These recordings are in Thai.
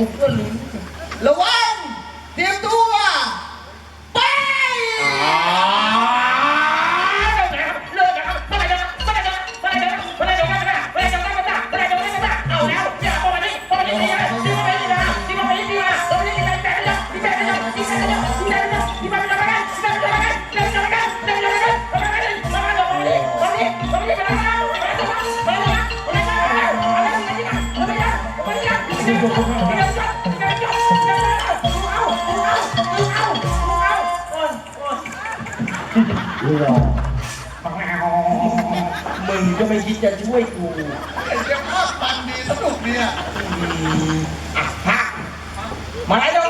ผมก็รู้ระวังเตรียมตัวไป มึงก็ไม่คิดจะช่วยกูเจ้าภาพมันดีสนุกเนี่ยอะฮะมาไห้ตร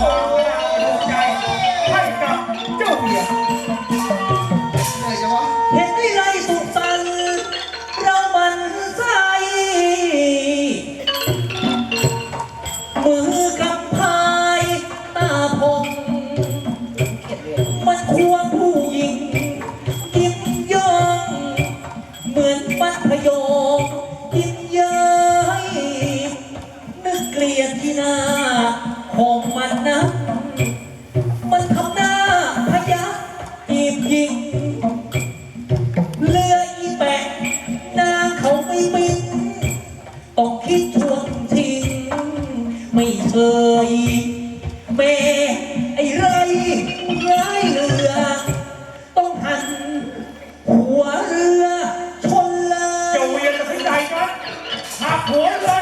Oh! ร้ายเรือ ต้องหัน หัวเรือชนเลย จะเวียนไปไหนกันหักหัวเรือ